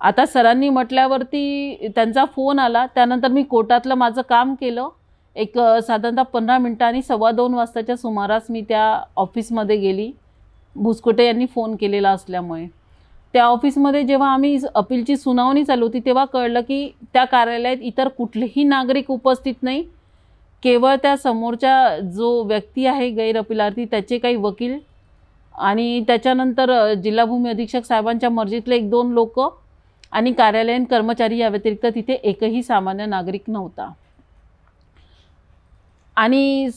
आता सरांनी म्हटल्यावरती त्यांचा फोन आला त्यानंतर मी कोर्टातलं माझं काम केलं. एक साधारणतः पंधरा मिनटांनी सव्वा दोन वाजताच्या सुमारास मी त्या ऑफिसमध्ये गेली. भुसकोटे यांनी फोन केलेला असल्यामुळे. त्या ऑफिसमध्ये जेव्हा आम्ही अपीलची सुनावणी चालू होती तेव्हा कळलं की त्या कार्यालयात इतर कुठलेही नागरिक उपस्थित नाही. केवळ त्या समोरच्या जो व्यक्ती आहे गैरअपिलार्थी त्याचे काही वकील आणि त्याच्यानंतर जिल्हा भूमी अधीक्षक साहेबांच्या मर्जीतले एक दोन लोक आणि कार्यालयीन कर्मचारी या व्यतिरिक्त तिथे एकही सामान्य नागरिक नव्हता. आणि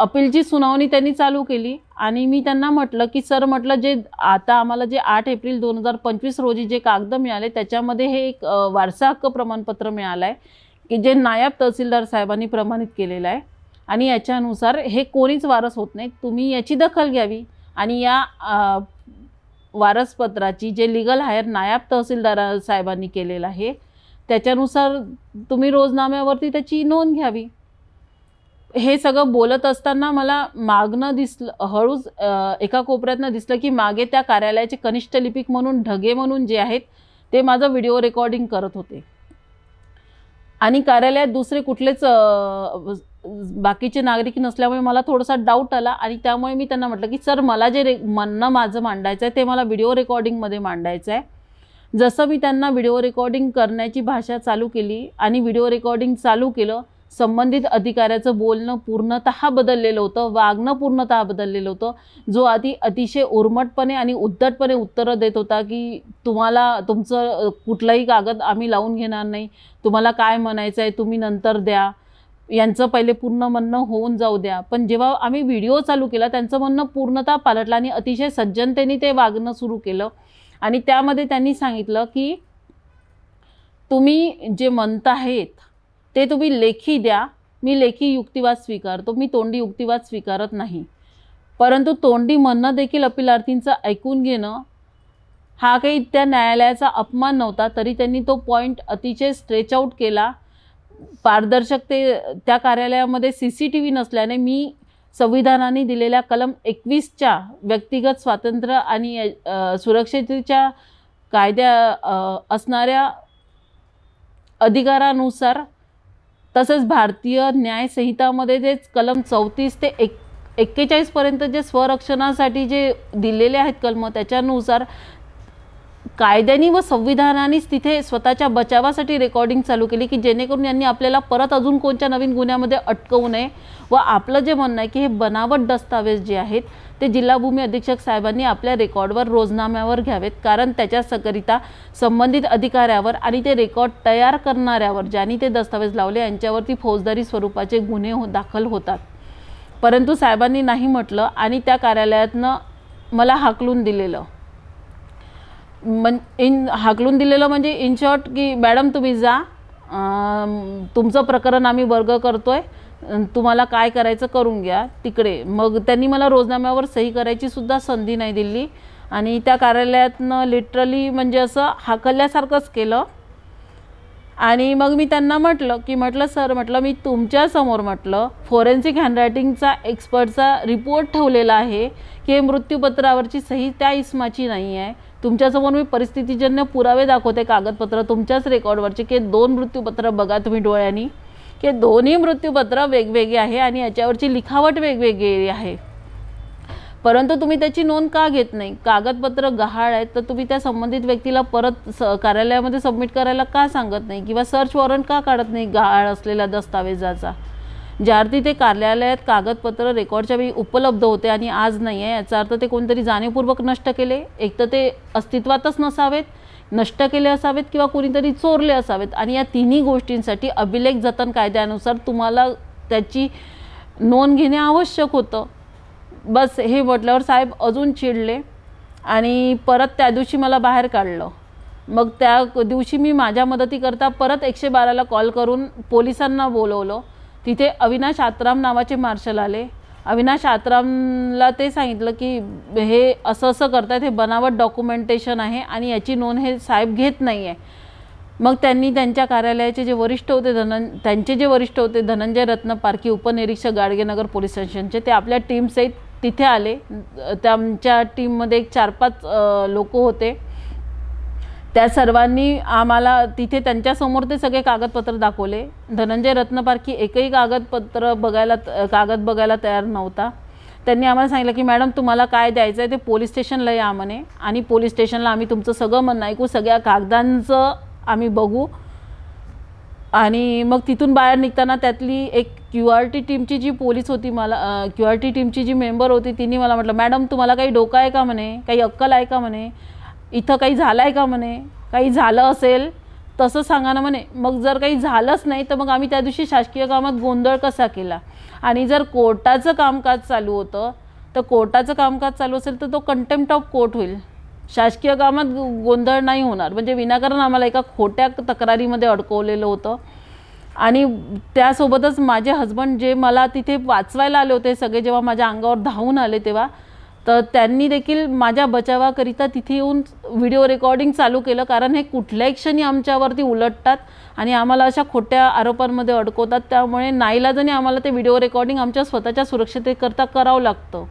अपीलची सुनावणी त्यांनी चालू केली आणि मी त्यांना म्हटलं की सर म्हटलं जे आता आम्हाला जे आठ एप्रिल दोन हजार पंचवीस रोजी जे कागद मिळाले त्याच्यामध्ये हे एक वारसा हक्क प्रमाणपत्र मिळालं आहे की जे नायब तहसीलदार साहेबांनी प्रमाणित केलेलं आहे आणि याच्यानुसार हे कोणीच वारस होत नाही. तुम्ही याची दखल घ्यावी आणि या वारसपत्राची जे लिगल हायर नायब तहसीलदार साहेबांनी केलेलं आहे त्याच्यानुसार तुम्ही रोजनाम्यावरती त्याची नोंद घ्यावी. हे सगळं बोलत असताना मला मागणं दिसलं हळूच एका कोपऱ्यातनं दिसलं की मागे त्या कार्यालयाचे कनिष्ठ लिपिक म्हणून ढगे म्हणून जे आहेत ते माझं व्हिडिओ रेकॉर्डिंग करत होते. आणि कार्यालयात दुसरे कुठलेच बाकीचे नागरिक नसल्यामुळे मला थोडासा डाऊट आला आणि त्यामुळे मी त्यांना म्हटलं की सर मला जे रे म्हणणं माझं मांडायचं आहे ते मला व्हिडिओ रेकॉर्डिंगमध्ये मांडायचं आहे जसं मी त्यांना व्हिडिओ रेकॉर्डिंग करण्याची भाषा चालू केली आणि व्हिडिओ रेकॉर्डिंग चालू केलं संबंधित अधिकाऱ्याचं बोलणं पूर्णतः बदललेलं होतं वागणं पूर्णतः बदललेलं होतं जो आधी अतिशय उर्मटपणे आणि उद्धटपणे उत्तरं देत होता की तुम्हाला तुमचं कुठलंही कागद आम्ही लावून घेणार नाही तुम्हाला काय म्हणायचं आहे तुम्ही नंतर द्या. यांचं पहिले पूर्ण म्हणणं होऊन जाऊ द्या. पण जेव्हा आम्ही व्हिडिओ चालू केला त्यांचं म्हणणं पूर्णतः पालटलं आणि अतिशय सज्जनतेने ते वागणं सुरू केलं. आणि त्यामध्ये त्यांनी सांगितलं की तुम्ही जे म्हणताहेत ते तुम्ही लेखी द्या. मी लेखी युक्तिवाद स्वीकारतो. मी तोंडी युक्तिवाद स्वीकारत नाही. परंतु तोंडी म्हणणं देखील अपिलार्थींचं ऐकून घेणं हा काही त्या न्यायालयाचा अपमान नव्हता तरी त्यांनी तो पॉईंट अतिशय स्ट्रेच आऊट केला. पारदर्शक ते त्या कार्यालयामध्ये सी सी टी व्ही नसल्याने मी संविधानाने दिलेल्या कलम एकवीसच्या व्यक्तिगत स्वातंत्र्य आणि सुरक्षेच्या कायद्या असणाऱ्या अधिकारानुसार तसेच भारतीय न्यायसंहितामध्ये जे कलम चौतीस ते एक एक्केचाळीसपर्यंत जे स्वरक्षणासाठी जे दिलेले आहेत कलम त्याच्यानुसार कायद्याने व संविधानानेच तिथे स्वतःच्या बचावासाठी रेकॉर्डिंग चालू केली की जेणेकरून यांनी आपल्याला परत अजून कोणत्या नवीन गुन्ह्यामध्ये अटकवू नये व आपलं जे म्हणणं आहे की हे बनावट दस्तावेज जे आहेत ते जिल्हा भूमी अधीक्षक साहेबांनी आपल्या रेकॉर्डवर रोजनाम्यावर घ्यावेत. कारण त्याच्या सकरिता संबंधित अधिकाऱ्यावर आणि ते रेकॉर्ड तयार करणाऱ्यावर ज्यांनी ते दस्तावेज लावले यांच्यावरती फौजदारी स्वरूपाचे गुन्हे हो दाखल होतात. परंतु साहेबांनी नाही म्हटलं आणि त्या कार्यालयातनं मला हाकलून दिलेलं. मन इन हाकलून दिलेलं म्हणजे इन शॉर्ट की मॅडम तुम्ही जा. तुमचं प्रकरण आम्ही वर्ग करतो आहे तुम्हाला काय करायचं करून घ्या. तिकडे. मग त्यांनी मला रोजनाम्यावर सही करायची सुद्धा संधी नाही दिली. आणि त्या कार्यालयातनं लिटरली म्हणजे असं हाकलल्यासारखंच केलं. आणि मग मी त्यांना म्हटलं की म्हटलं सर म्हटलं मी तुमच्यासमोर म्हटलं फॉरेन्सिक हँडरायटिंगचा एक्सपर्टचा रिपोर्ट ठेवलेला आहे की हे मृत्यूपत्रावरची सही त्या इस्माची नाही आहे. तुमच्यासमोर मी परिस्थितीजन्य पुरावे दाखवते कागदपत्र. तुमच्याच रेकॉर्डवरचे की दोन मृत्यूपत्र बघा तुम्ही डोळ्यांनी. की दोन्ही मृत्यूपत्र वेगवेगळे आहे आणि याच्यावरची लिखावट वेगवेगळी आहे. परंतु तुम्ही त्याची नोंद का घेत नाही? कागदपत्र गहाळ आहेत तर तुम्ही त्या संबंधित व्यक्तीला परत स कार्यालयामध्ये सबमिट करायला का सांगत नाही? किंवा सर्च वॉरंट का काढत नाही गहाळ असलेल्या दस्तावेजाचा? ज्या अर्थी ते कार्यालयात कागदपत्र रेकॉर्डच्या वेळी उपलब्ध होते आणि आज नाही आहे. याचा अर्थ ते कोणतरी जाणीवपूर्वक नष्ट केले. एक तर ते अस्तित्वातच नसावेत नष्ट केले असावेत किंवा कोणीतरी चोरले असावेत. आणि या तिन्ही गोष्टींसाठी अभिलेख जतन कायद्यानुसार तुम्हाला त्याची नोंद घेणे आवश्यक होतं. बस हे म्हटल्यावर साहेब अजून चिडले आणि परत त्या दिवशी मला बाहेर काढलं. मग त्या दिवशी मी माझ्या मदतीकरता परत एकशे बाराला कॉल करून पोलिसांना बोलवलं. तिथे अविनाश आत्राम नावाचे मार्शल आले. अविनाश आत्रामला ते सांगितलं की हे असं असं करतायत हे बनावट डॉक्युमेंटेशन आहे आणि याची नोंद हे साहेब घेत नाही आहे मग त्यांनी त्यांच्या कार्यालयाचे जे वरिष्ठ होते धनं त्यांचे जे वरिष्ठ होते धनंजय रत्न पारखी उपनिरीक्षक गाडगेनगर पोलीस स्टेशनचे ते आपल्या टीमसहित तिथे आले. त्यांच्या टीममध्ये एक चार पाच लोक होते. त्या सर्वांनी आम्हाला तिथे त्यांच्यासमोर ते सगळे कागदपत्र दाखवले. धनंजय रत्नपारखी एकही कागदपत्र बघायला कागद बघायला तयार नव्हता. त्यांनी आम्हाला सांगितलं की मॅडम तुम्हाला काय द्यायचं आहे ते पोलीस स्टेशनला या म्हणे. आणि पोलीस स्टेशनला आम्ही तुमचं सगळं म्हणणं ऐकू सगळ्या कागदांचं आम्ही बघू. आणि मग तिथून बाहेर निघताना त्यातली एक क्यू आर टी टीमची जी पोलीस होती मला क्यू आर टी टीमची जी मेंबर होती तिने मला म्हटलं मॅडम तुम्हाला काही डोकं आहे का म्हणे? काही अक्कल आहे का म्हणे? इथं काही झालं आहे का म्हणे? काही झालं असेल तसं सांगा ना म्हणे. मग जर काही झालंच नाही तर मग आम्ही त्या दिवशी शासकीय कामात गोंधळ कसा केला? आणि जर कोर्टाचं कामकाज चालू होतं तर कोर्टाचं कामकाज चालू असेल तर तो कंटेम्प्ट ऑफ कोर्ट होईल. शासकीय कामात गोंधळ नाही होणार. म्हणजे विनाकारण आम्हाला एका खोट्या तक्रारीमध्ये अडकवलेलं होतं. आणि त्यासोबतच माझे हजबंड जे मला तिथे वाचवायला आले होते सगळे जेव्हा माझ्या अंगावर धावून आले तेव्हा तर त्यांनी देखील माझ्या बचावाकरिता तिथे येऊन व्हिडिओ रेकॉर्डिंग चालू केलं कारण हे कुठल्याही क्षणी आमच्यावरती उलटतात आणि आम्हाला अशा खोट्या आरोपांमध्ये अडकवतात. त्यामुळे नाईलाजाने आम्हाला ते व्हिडिओ रेकॉर्डिंग आमच्या स्वतःच्या सुरक्षितेकरता करावं लागतं.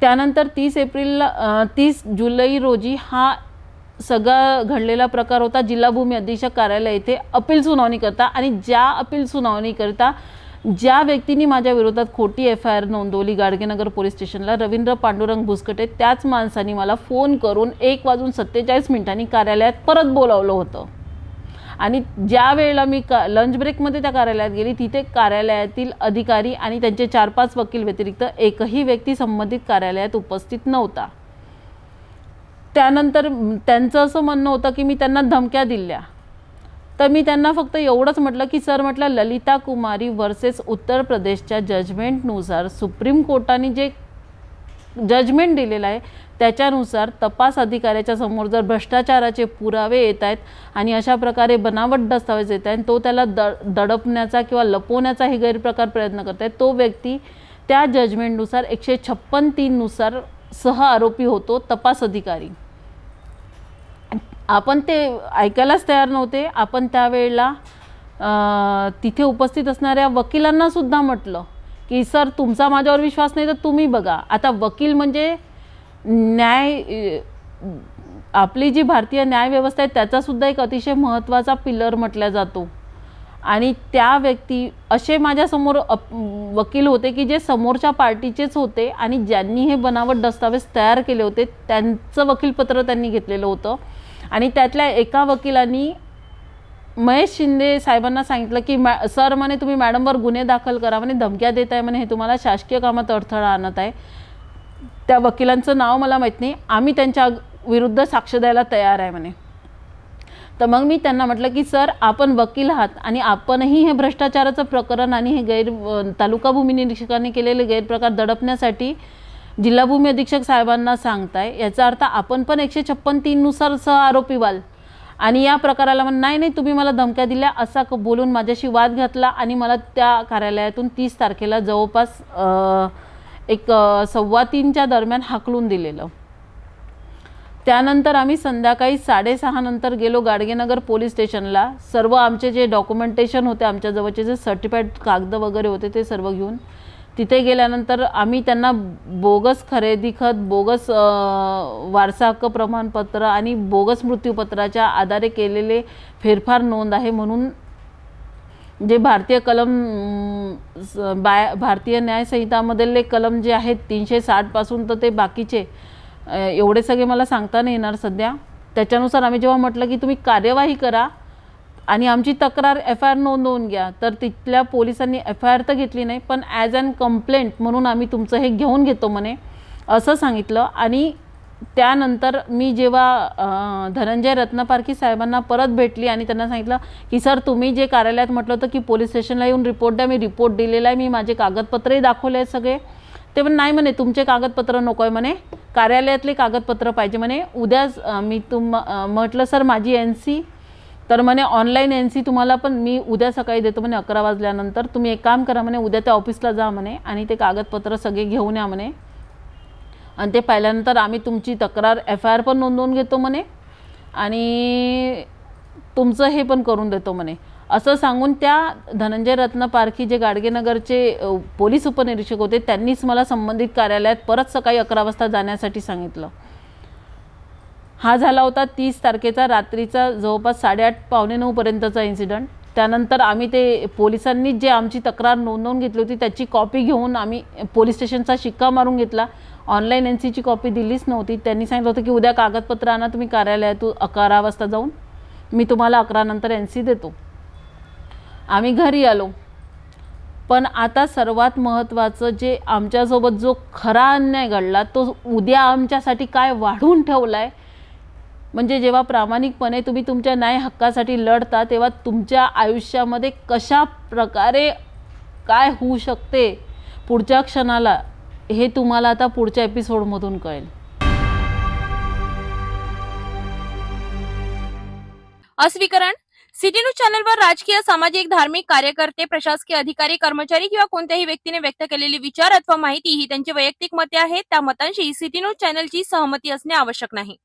त्यानंतर तीस एप्रिलला तीस जुलै रोजी हा सगळा घडलेला प्रकार होता जिल्हा भूमी अधीक्षक कार्यालय येथे अपील सुनावणी करता आणि ज्या अपील सुनावणीकरता ज्या व्यक्तींनी माझ्या विरोधात खोटी एफ आय आर नोंदवली गाडगेनगर पोलीस स्टेशनला रवींद्र पांडुरंग भुसकटे त्याच माणसाने मला फोन करून एक वाजून सत्तेचाळीस मिनिटांनी कार्यालयात परत बोलावलं होतं. आणि ज्या वेळेला मी का लंच ब्रेकमध्ये त्या कार्यालयात गेली तिथे कार्यालयातील अधिकारी आणि त्यांचे चार पाच वकील व्यतिरिक्त एकही व्यक्ती संबंधित कार्यालयात उपस्थित नव्हता. त्यानंतर त्यांचं असं म्हणणं होतं की मी त्यांना धमक्या दिल्या. तर मी त्यांना फक्त एवढंच म्हटलं की सर म्हटलं ललिता कुमारी वर्सेस उत्तर प्रदेशच्या जजमेंटनुसार सुप्रीम कोर्टाने जे जजमेंट दिलेलं आहे त्याच्यानुसार तपास अधिकाऱ्याच्या समोर जर भ्रष्टाचाराचे पुरावे येत आहेत आणि अशा प्रकारे बनावट दस्तावेज येत आहेत तो त्याला द दडपण्याचा किंवा लपवण्याचा हे गैरप्रकार प्रयत्न करत आहे तो व्यक्ती त्या जजमेंटनुसार एकशे छप्पन तीननुसार सह आरोपी होतो तपास अधिकारी. आपण ते ऐकायलाच तयार नव्हते. आपण त्यावेळेला तिथे उपस्थित असणाऱ्या वकिलांना सुद्धा म्हटलं की सर तुमचा माझ्यावर विश्वास नाही तर तुम्ही बघा. आता वकील म्हणजे न्याय आपली जी भारतीय न्यायव्यवस्था आहे त्याचासुद्धा एक अतिशय महत्त्वाचा पिलर म्हटला जातो. आणि त्या व्यक्ती असे माझ्यासमोर अप वकील होते की जे समोरच्या पार्टीचेच होते आणि ज्यांनी हे बनावट दस्तावेज तयार केले होते त्यांचं वकीलपत्र त्यांनी घेतलेलं होतं. आणि त्यातल्या एका वकिलांनी महेश शिंदे साहेबांना सांगितलं की मॅ सर म्हणे तुम्ही मॅडमवर गुन्हे दाखल करा म्हणे धमक्या देत आहे म्हणे हे तुम्हाला शासकीय कामात अडथळा आणत आहे. त्या वकिलांचं नाव मला माहीत नाही. आम्ही त्यांच्या विरुद्ध साक्ष द्यायला तयार आहे म्हणे. तर मग मी त्यांना म्हटलं की सर आपण वकील आहात आणि आपणही हे भ्रष्टाचाराचं प्रकरण आणि हे गैर तालुका भूमी निरीक्षकांनी केलेले गैरप्रकार दडपण्यासाठी जिल्हा भूमी अधीक्षक साहेबांना सांगताय याचा अर्थ आपण पण एकशे छप्पन तीननुसार सह आरोपी व्हाल. आणि या प्रकाराला म्हण नाही नाही तुम्ही मला धमक्या दिल्या असा बोलून माझ्याशी वाद घातला आणि मला त्या कार्यालयातून तीस तारखेला जवळपास एक सव्वा तीनच्या दरम्यान हाकलून दिलेलं. त्यानंतर आम्ही संध्याकाळी साडेसहा नंतर गेलो गाडगेनगर पोलीस स्टेशनला. सर्व आमचे जे डॉक्युमेंटेशन होते आमच्या जवळचे जे सर्टिफाईड कागद वगैरे होते ते सर्व घेऊन तिथे गेल्यानंतर आम्ही त्यांना बोगस खरेदी खत बोगस वारसा हक्क प्रमाणपत्र आणि बोगस मृत्यूपत्राच्या आधारे केलेले फेरफार नोंद आहे म्हणून जे भारतीय कलम स- बाय भारतीय न्यायसंहितामधले कलम जे आहेत तीनशे साठपासून तर ते बाकीचे एवढे सगळे मला सांगता नाही येणार सध्या. त्याच्यानुसार आम्ही जेव्हा म्हटलं की तुम्ही कार्यवाही करा आणि आमची तक्रार एफ आय आर नोंदवून घ्या. तर तिथल्या पोलिसांनी एफ आय आर तर घेतली नाही पण ॲज अन कंप्लेंट म्हणून आम्ही तुमचं हे घेऊन घेतो म्हणे असं सांगितलं. आणि त्यानंतर मी जेव्हा धनंजय रत्नपारखी साहेबांना परत भेटली आणि त्यांना सांगितलं की सर तुम्ही जे कार्यालयात म्हटलं होतं की पोलीस स्टेशनला येऊन रिपोर्ट द्या मी रिपोर्ट दिलेला आहे मी माझे कागदपत्रही दाखवले आहेत सगळे. ते पण नाही म्हणे तुमचे कागदपत्र नको आहे म्हणे कार्यालयातले कागदपत्र पाहिजे म्हणे उद्याच मी तुम म्हटलं सर माझी एन सी तर म्हणे ऑनलाईन एन सी तुम्हाला पण मी उद्या सकाळी देतो म्हणे अकरा वाजल्यानंतर. तुम्ही एक काम करा म्हणे उद्या त्या ऑफिसला जा म्हणे आणि ते कागदपत्र सगळे घेऊन या म्हणे. आणि ते पाहिल्यानंतर आम्ही तुमची तक्रार एफ आय आर पण नोंदवून घेतो म्हणे आणि तुमचं हे पण करून देतो म्हणे. असं सांगून त्या धनंजय रत्न पारखी जे गाडगेनगरचे पोलीस उपनिरीक्षक होते त्यांनीच मला संबंधित कार्यालयात परत सकाळी अकरा वाजता जाण्यासाठी सांगितलं. हा झाला होता तीस तारखेचा रात्रीचा जवळपास साडेआठ पावणे नऊपर्यंतचा इन्सिडंट त्यानंतर आम्ही ते पोलिसांनी जे आमची तक्रार नोंदवून घेतली होती त्याची कॉपी घेऊन आम्ही पोलीस स्टेशनचा शिक्का मारून घेतला. ऑनलाईन एन सीची कॉपी दिलीच नव्हती. त्यांनी सांगितलं होतं की उद्या कागदपत्र आणा तुम्ही कार्यालयातून अकरा वाजता जाऊन मी तुम्हाला अकरानंतर एन सी देतो. आम्ही घरी आलो. पण आता सर्वात महत्त्वाचं जे आमच्यासोबत जो खरा अन्याय घडला तो उद्या आमच्यासाठी काय वाढवून ठेवला आहे म्हणजे जेव्हा प्रामाणिकपणे तुम्ही तुमच्या न्याय हक्कासाठी लढता तेव्हा तुमच्या आयुष्यामध्ये कशा प्रकारे काय होऊ शकते पुढच्या क्षणाला हे तुम्हाला आता पुढच्या एपिसोडमधून कळेल. अस्वीकरण. सिटी न्यूज चॅनलवर राजकीय सामाजिक धार्मिक कार्यकर्ते प्रशासकीय अधिकारी कर्मचारी किंवा कोणत्याही व्यक्तीने व्यक्त केलेली विचार अथवा माहिती ही त्यांची वैयक्तिक मते आहेत. त्या मतांशी सिटी न्यूज चॅनलची सहमती असणे आवश्यक नाही.